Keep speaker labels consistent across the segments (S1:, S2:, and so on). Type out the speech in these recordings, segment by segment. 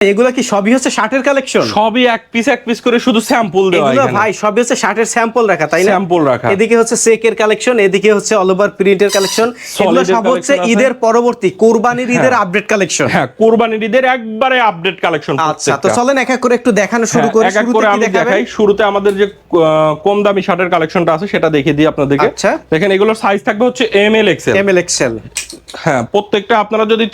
S1: এগুলো কি সবই হচ্ছে শার্টের কালেকশন
S2: সবই এক পিস এক পিস করে শুধু স্যাম্পল দেওয়া
S1: এগুলো ভাই সবই হচ্ছে শার্টের স্যাম্পল রাখা তাই না?
S2: Sample রাখা।
S1: এদিকে হচ্ছে চেকের কালেকশন এদিকে হচ্ছে অল ওভার প্রিন্টের কালেকশন এগুলো সব হচ্ছে ঈদের পরবর্তী কোরবানির ঈদের আপডেট কালেকশন
S2: হ্যাঁ কোরবানির ঈদের একবারে আপডেট কালেকশন
S1: আচ্ছা তো চলেন এক এক করে একটু দেখানো শুরু
S2: হ্যাঁ,
S1: করি
S2: এক এক করে আমি দেখাই। শুরুতে আমাদের যে কম দামি শার্টের কালেকশনটা আছে সেটা দেখিয়ে দিই আপনাদেরকে।
S1: আচ্ছা।
S2: দেখেন এগুলোর সাইজ থাকবে হচ্ছে M L XL
S1: ML XL
S2: হ্যাঁ প্রত্যেকটা আপনারা যদি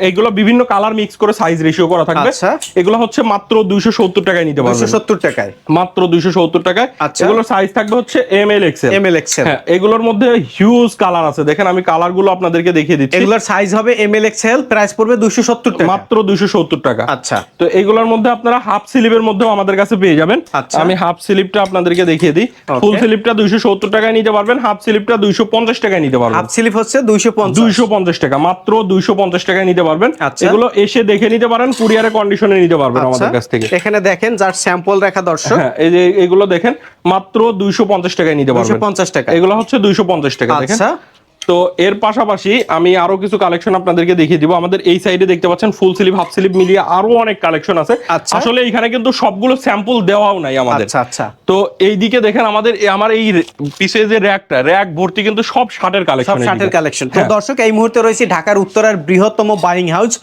S2: এগুলো বিভিন্ন কালার মিক্স করে সাইজ রেশিও করা থাকবে
S1: আচ্ছা।
S2: এগুলো হচ্ছে মাত্র দুইশো সত্তর টাকায় নিতে পারবেন।
S1: 270 টাকায়?
S2: মাত্র দুইশো সত্তর টাকায়।
S1: আচ্ছা।
S2: এগুলোর সাইজ থাকবে হচ্ছে এম এল এক্সেল
S1: এক্সেল
S2: হ্যাঁ এগুলোর মধ্যে হিউজ কালার আছে। দেখেন আমি কালারগুলো আপনাদেরকে দেখিয়ে দিচ্ছি।
S1: এগুলোর সাইজ হবে এমএল এক্সেল প্রাইস পড়বে 270 টাকা।
S2: মাত্র দুইশো সত্তর টাকা।
S1: আচ্ছা।
S2: তো এগুলোর মধ্যে আপনারা হাফ স্লিপের মধ্যেও আমাদের কাছে পেয়ে যাবেন।
S1: আচ্ছা।
S2: আমি হাফ স্লিপটা আপনাদেরকে দেখিয়ে দিই। ফুল দুইশো সত্তর টাকায় নিতে পারবেন হাফ স্লিপটা দুইশো পঞ্চাশ টাকায় নিতে পারবেন।
S1: হাফ স্লিভ হচ্ছে 250
S2: দুইশো পঞ্চাশ টাকা মাত্র দুইশো পঞ্চাশ টাকায় নিতে পারবেন।
S1: আচ্ছা।
S2: এগুলো এসে দেখে নিতে পারেন কুরিয়ারে কন্ডিশনে নিতে পারবেন আমাদের কাছ থেকে।
S1: আচ্ছা। এখানে দেখেন যার স্যাম্পল রাখা দর্শক।
S2: হ্যাঁ এই যে এগুলো দেখেন মাত্র দুইশো পঞ্চাশ টাকায় নিতে পারবেন।
S1: 250 টাকা
S2: এগুলো হচ্ছে দুইশো পঞ্চাশ টাকা দেখেন।
S1: আচ্ছা।
S2: তো এর পাশাপাশি আমি আরও কিছু কালেকশন আপনাদেরকে দেখিয়ে দিব। আমাদের এই সাইডে দেখতে পাচ্ছেন ফুল স্লিভ হাফ স্লিভ মিলিয়ে আরও অনেক কালেকশন আছে।
S1: আচ্ছা।
S2: আসলে এখানে কিন্তু সবগুলো স্যাম্পল দেওয়াও নাই আমাদের।
S1: আচ্ছা আচ্ছা।
S2: তো এইদিকে দেখেন আমাদের এই- আমার এই পিছে যে র্যাকটা র্যাক ভর্তি কিন্তু সব শার্টের কালেকশন সব
S1: শার্টের কালেকশন তো
S2: হ্যাঁ।
S1: দর্শক এই মুহূর্তে রয়েছে ঢাকার উত্তরার বৃহত্তম buying house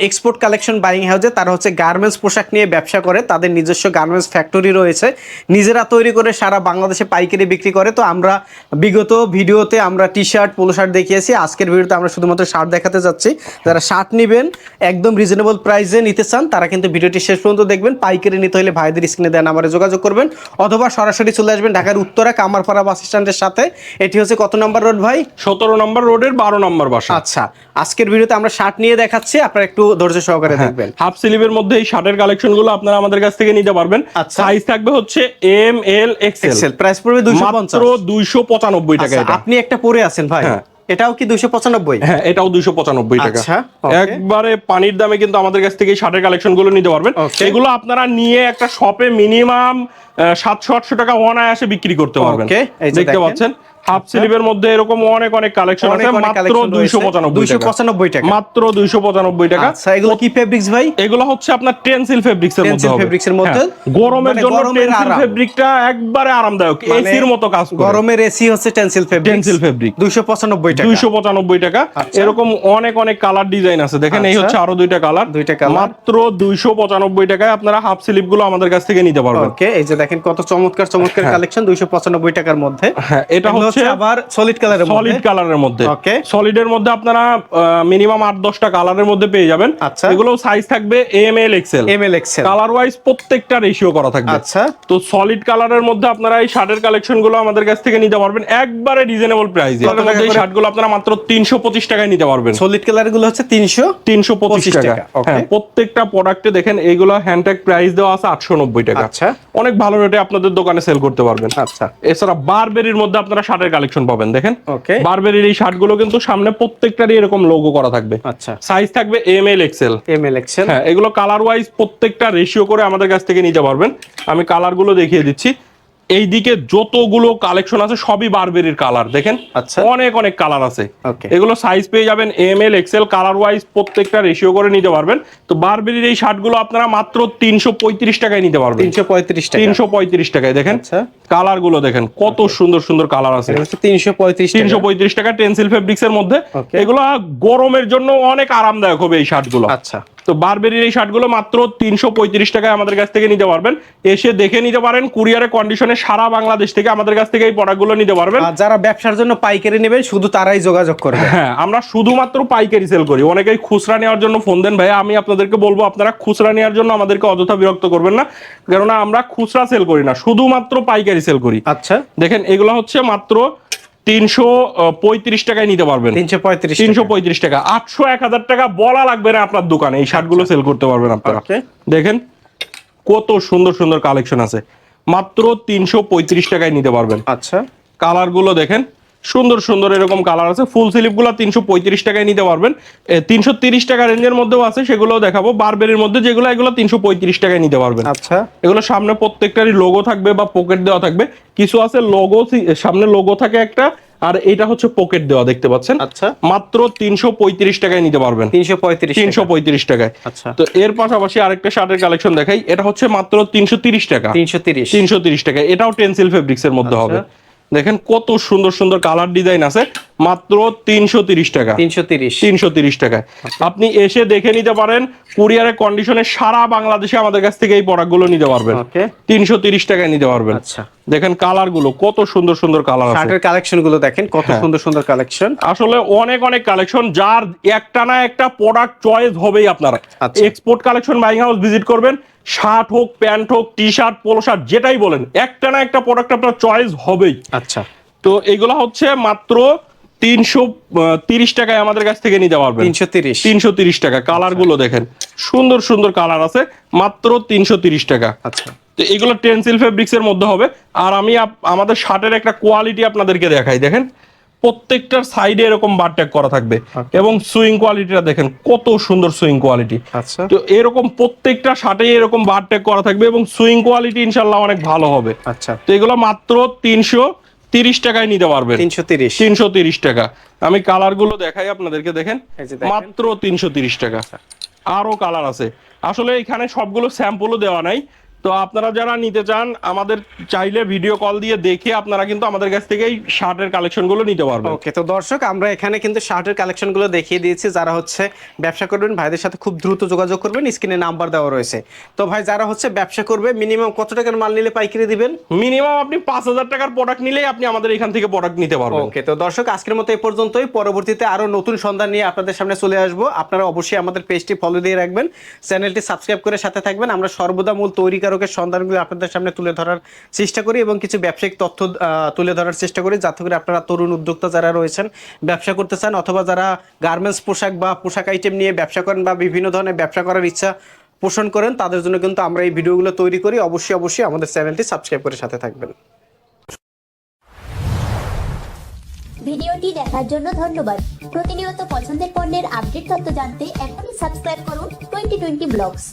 S1: export collection buying হাউসে তারা হচ্ছে গার্মেন্টস পোশাক নিয়ে ব্যবসা করে। তাদের নিজস্ব গার্মেন্টস ফ্যাক্টরি রয়েছে। নিজেরা তৈরি করে সারা বাংলাদেশে পাইকারি বিক্রি করে। তো আমরা বিগত ভিডিওতে আমরা টি শার্ট পোলো শার্ট দেখিয়েছি। আজকের ভিডিওতে আমরা শুধুমাত্র শার্ট দেখাতে যাচ্ছি। যারা শার্ট নেবেন একদম রিজনেবল প্রাইসে নিতে চান তারা কিন্তু ভিডিওটি শেষ পর্যন্ত দেখবেন। পাইকারি নিতে হলে ভাইদের স্ক্রিনে দেন আমারে যোগাযোগ করবেন অথবা সরাসরি চলে আসবেন ঢাকার উত্তরা কামারপাড়া বাস স্ট্যান্ডের সাথে। এটি হচ্ছে কত নম্বর রোড ভাই?
S2: সতেরো নম্বর রোডের বারো নম্বর বাস।
S1: আচ্ছা আজকের ভিডিওতে আমরা শার্ট নিয়ে দেখাচ্ছি। আপনারা একটু ধৈর্য সহকারে
S2: হ্যাঁ।
S1: দেখবেন।
S2: হাফ স্লিভের মধ্যে এই শার্টের কালেকশনগুলো আপনারা আমাদের কাছ থেকে নিতে পারবেন।
S1: আচ্ছা।
S2: সাইজ থাকবে হচ্ছে এম এল এক্সেল
S1: প্রাইস পড়বে দুইশো
S2: মাত্র
S1: পঞ্চাশ।
S2: দুইশো পঁচানব্বই টাকা এটা।
S1: আপনি একটা পরে আছেন ভাই। এটাও কি দুইশো পঁচানব্বই?
S2: হ্যাঁ এটাও দুইশো পঁচানব্বই টাকা।
S1: আচ্ছা,
S2: একবারে পানির দামে কিন্তু আমাদের কাছ থেকে শার্টের কালেকশনগুলো নিতে পারবেন। এগুলো আপনারা নিয়ে একটা শপে মিনিমাম সাতশো আটশো টাকা অনায়াসে বিক্রি করতে পারবেন। দেখতে পাচ্ছেন? হাফ স্লিভের মধ্যে এরকম অনেক অনেক কালেকশন আছে মাত্র
S1: collection
S2: দুইশো
S1: রয়েছে।
S2: পঁচানব্বই
S1: 295 টাকা।
S2: মাত্র দুইশো পঁচানব্বই টাকা।
S1: আচ্ছা এগুলো কি ফেব্রিক্স ভাই?
S2: এগুলো হচ্ছে আপনার টেনসিল ফেব্রিক্স এর মধ্যে
S1: fabrics এর মধ্যে?
S2: হ্যাঁ, গরমের
S1: মানে
S2: জন্য টেনসিল ফেব্রিকটা একবারে আরামদায়ক
S1: মানে
S2: এসির মতো কাজ করে।
S1: গরমের এসি হচ্ছে টেনসিল ফেব্রিক
S2: fabric।
S1: দুইশো পঁচানব্বই টাকা।
S2: দুইশো পঁচানব্বই টাকা।
S1: আচ্ছা।
S2: এরকম অনেক অনেক কালার ডিজাইন আছে। দেখেন এই
S1: আচ্ছা।
S2: হচ্ছে আরও দুইটা কালার
S1: দুইটা colour।
S2: মাত্র দুইশো পঁচানব্বই টাকায় আপনারা হাফ স্লিপগুলো আমাদের কাছ থেকে নিতে পারবেন।
S1: ওকে এই যে দেখেন কত চমৎকার চমৎকার কালেকশন দুইশো পঁচানব্বই টাকার মধ্যে।
S2: হ্যাঁ এটা
S1: এগুলো
S2: হচ্ছে
S1: আবার সলিড কালারের
S2: সলিড কালারের মধ্যে।
S1: Okay.
S2: সলিডের মধ্যে আপনারা মিনিমাম আট দশটা কালারের মধ্যে পেয়ে যাবেন।
S1: আচ্ছা।
S2: এগুলো সাইজ থাকবে M L XL
S1: ML XL
S2: colour wise প্রত্যেকটা রেশিও করা থাকবে।
S1: আচ্ছা।
S2: তো সলিড কালারের মধ্যে আপনারা এই শার্টের কালেকশনগুলো আমাদের কাছ থেকে নিতে পারবেন। একবারে রিজনেবল প্রাইসে এই
S1: করে?
S2: শার্টগুলো আপনারা মাত্র তিনশো পঁচিশ টাকায় নিতে পারবেন।
S1: সলিড কালারগুলো হচ্ছে তিনশো
S2: তিনশো পঁচিশ টাকা।
S1: টাকা,
S2: হ্যাঁ প্রত্যেকটা প্রোডাক্টে দেখেন এইগুলো হ্যান্ডট্যাগ প্রাইস দেওয়া আছে আটশো নব্বই টাকা।
S1: আচ্ছা।
S2: অনেক ভালো রেটে আপনাদের দোকানে সেল করতে পারবেন।
S1: আচ্ছা।
S2: এছাড়া বারবেরির মধ্যে আপনারা শার্টের কালেকশন পাবেন দেখেন?
S1: ওকে।
S2: বারবেরির এই শার্টগুলো কিন্তু সামনে প্রত্যেকটারই এরকম লোগো করা থাকবে।
S1: আচ্ছা।
S2: সাইজ থাকবে M L XL
S1: ML XL
S2: হ্যাঁ এগুলো কালার ওয়াইজ প্রত্যেকটা রেশিও করে আমাদের কাছ থেকে নিতে পারবেন। আমি কালারগুলো দেখিয়ে দিচ্ছি। এইদিকে যতগুলো কালেকশন আছে সবই বারবেরির কালার দেখেন?
S1: আচ্ছা।
S2: অনেক অনেক কালার আছে. এগুলো সাইজ পেয়ে যাবেন M L XL colour wise প্রত্যেকটা রেশিও করে নিতে পারবেন। তো বারবেরির এই শার্টগুলো আপনারা মাত্র তিনশো পঁয়ত্রিশ টাকায় নিতে পারবেন।
S1: তিনশো পঁয়ত্রিশ
S2: তিনশো পঁয়ত্রিশ টাকায় দেখেন?
S1: আচ্ছা।
S2: কালারগুলো দেখেন কত সুন্দর সুন্দর কালার আছে।
S1: তিনশো পঁয়ত্রিশ
S2: তিনশো পঁয়ত্রিশ টাকা টেন্সিল ফেব্রিক্স এর মধ্যে। এগুলো গরমের জন্য অনেক আরামদায়ক হবে এই শার্টগুলো।
S1: আচ্ছা।
S2: তো বারবেরির এই শার্টগুলো মাত্র তিনশো পঁয়ত্রিশ টাকায় আমাদের কাছ থেকে নিতে পারবেন। এসে দেখে নিতে পারেন কুরিয়ারে কন্ডিশনে সারা বাংলাদেশ থেকে আমাদের কাছ থেকে এই প্রোডাক্টগুলো নিতে পারবেন।
S1: যারা ব্যবসার জন্য পাইকারি নেবেন শুধু তারাই যোগাযোগ করবে।
S2: হ্যাঁ আমরা শুধুমাত্র পাইকারি সেল করি। অনেকেই খুচরা নেওয়ার জন্য ফোন দেন। ভাই আমি আপনাদেরকে বলব আপনারা খুচরা নেওয়ার জন্য আমাদেরকে অযথা বিরক্ত করবেন না। কেননা আমরা খুচরা সেল করি না শুধুমাত্র পাইকারি সেল করি।
S1: আচ্ছা।
S2: দেখেন এগুলো হচ্ছে মাত্র তিনশো পঁয়ত্রিশ টাকায় নিতে পারবেন।
S1: তিনশো পঁয়ত্রিশ
S2: তিনশো পঁয়ত্রিশ টাকা। আটশো এক হাজার টাকা বলা লাগবে না আপনার দোকানে। এই শার্টগুলো সেল করতে পারবেন আপনারা। দেখেন কত সুন্দর সুন্দর কালেকশন আছে। মাত্র তিনশো পঁয়ত্রিশ টাকায় নিতে পারবেন।
S1: আচ্ছা।
S2: কালারগুলো দেখেন সুন্দর সুন্দর এরকম কালার আছে। ফুল স্লিপগুলো তিনশো পঁয়ত্রিশ টাকায় নিতে পারবেন। তিনশো তিরিশ টাকা রেঞ্জের মধ্যেও আছে সেগুলোও দেখাবো। বারবেরির মধ্যে যেগুলো এগুলো তিনশো পঁয়ত্রিশ টাকায় নিতে পারবেন।
S1: আচ্ছা।
S2: এগুলো সামনে প্রত্যেকটারই লোগো থাকবে বা পকেট দেওয়া থাকবে। কিছু আছে লোগো সামনে লোগো থাকে একটা আর এটা হচ্ছে পকেট দেওয়া দেখতে পাচ্ছেন?
S1: আচ্ছা।
S2: মাত্র তিনশো পঁয়ত্রিশ টাকায় নিতে পারবেন।
S1: তিনশো পঁয়ত্রিশ
S2: তিনশো পঁয়ত্রিশ টাকায়।
S1: আচ্ছা।
S2: তো এর পাশাপাশি আরেকটা শার্টের কালেকশন দেখাই। এটা হচ্ছে মাত্র তিনশো তিরিশ টাকা।
S1: তিনশো তিরিশ।
S2: তিনশো তিরিশ টাকা এটাও টেন্সিল ফেব্রিক্স এর মধ্যে হবে। দেখেন কত সুন্দর সুন্দর কালার ডিজাইন আছে মাত্র তিনশো তিরিশ টাকা।
S1: তিনশো তিরিশ।
S2: তিনশো তিরিশ টাকায়। আপনি এসে দেখে নিতে পারেন কুরিয়ারের কন্ডিশনে সারা বাংলাদেশে আমাদের কাছ থেকে এই প্রোডাক্টগুলো নিতে পারবেন। তিনশো তিরিশ টাকায় নিতে পারবেন।
S1: আচ্ছা।
S2: দেখেন কালারগুলো কত সুন্দর সুন্দর কালার আছে।
S1: শার্টের কালেকশনগুলো দেখেন কত
S2: হ্যাঁ।
S1: সুন্দর সুন্দর কালেকশন
S2: আসলে অনেক অনেক কালেকশন যার একটা না একটা প্রোডাক্ট চয়েস হবেই আপনারা। Export collection buying house visit করবেন শার্ট হোক প্যান্ট হোক টি শার্ট পোলো শার্ট যেটাই বলেন একটা না একটা প্রোডাক্ট আপনার চয়েস হবেই।
S1: আচ্ছা।
S2: তো এগুলো হচ্ছে মাত্র তিনশো তিরিশ টাকায় আমাদের কাছ থেকে নিতে পারবেন।
S1: তিনশো তিরিশ।
S2: তিনশো তিরিশ টাকা। কালারগুলো দেখেন সুন্দর সুন্দর কালার আছে মাত্র তিনশো তিরিশ টাকা।
S1: আচ্ছা।
S2: তো এগুলো টেন্সিল ফেব্রিক্স এর মধ্যে হবে। আর আমি আমাদের শার্টের একটা কোয়ালিটি আপনাদেরকে দেখাই দেখেন। প্রত্যেকটার সাইডে এরকম বার ট্যাগ করা থাকবে। এবং সুইং কোয়ালিটিটা দেখেন কত সুন্দর সুইং কোয়ালিটি
S1: আচ্ছা।
S2: তো এরকম প্রত্যেকটা শার্টে এরকম বার ট্যাগ করা থাকবে এবং সুইং কোয়ালিটি ইনশাল্লাহ অনেক ভালো হবে।
S1: আচ্ছা।
S2: তো এগুলো মাত্র তিনশো তিরিশ টাকায় নিতে পারবেন।
S1: তিনশো তিরিশ।
S2: তিনশো তিরিশ টাকা। আমি কালারগুলো দেখাই আপনাদেরকে দেখেন। মাত্র তিনশো তিরিশ টাকা। আরও কালার আছে। আসলে এখানে সবগুলো স্যাম্পলও দেওয়া নাই। তো আপনারা যারা নিতে চান আমাদের চাইলে ভিডিও কল দিয়ে দেখে আপনারা কিন্তু আমাদের কাছ থেকে এই শার্টের কালেকশনগুলো নিতে পারবেন।
S1: ওকে তো দর্শক আমরা এখানে কিন্তু শার্টের কালেকশনগুলো দেখিয়ে দিয়েছি। যারা হচ্ছে ব্যবসা করবেন ভাইদের সাথে খুব দ্রুত যোগাযোগ করবেন স্ক্রিনে নাম্বার দেওয়া রয়েছে। তো ভাই যারা হচ্ছে ব্যবসা করবে মিনিমাম কত টাকার মাল নিলে পাইকারি দিবেন?
S2: মিনিমাম আপনি পাঁচ হাজার টাকার প্রোডাক্ট নিলেই আপনি আমাদের এখান থেকে প্রোডাক্ট নিতে পারবেন।
S1: ওকে তো দর্শক আজকের মতো এই পর্যন্তই। পরবর্তীতে আরও নতুন সন্ধান নিয়ে আপনাদের সামনে চলে আসব। আপনারা অবশ্যই আমাদের পেজটি ফলো দিয়ে রাখবেন। চ্যানেলটি সাবস্ক্রাইব করে সাথে থাকবেন। আমরা সর্বদা মূল তৈরিকারকের সন্ধানগুলো আপনাদের সামনে তুলে ধরার চেষ্টা করি এবং কিছু ব্যবসায়িক তথ্য তুলে ধরার চেষ্টা করি। যাতে করে আপনারা তরুণ উদ্যোক্তা যারা রয়েছেন, ব্যবসা করতে চান অথবা যারা গার্মেন্টস পোশাক বা পোশাক আইটেম নিয়ে ব্যবসা করেন বা বিভিন্ন ধরনের ব্যবসা করার ইচ্ছা পোষণ করেন, তাদের জন্য কিন্তু আমরা এই ভিডিওগুলো তৈরি করি। অবশ্যই অবশ্যই আমাদের চ্যানেলটি সাবস্ক্রাইব করে সাথে থাকবেন।
S3: ভিডিওটি দেখার জন্য ধন্যবাদ। প্রতিনিয়ত পছন্দের পণ্যের আপডেট তথ্য জানতে এখনই সাবস্ক্রাইব করুন টোয়েন্টি টোয়েন্টি ব্লগস।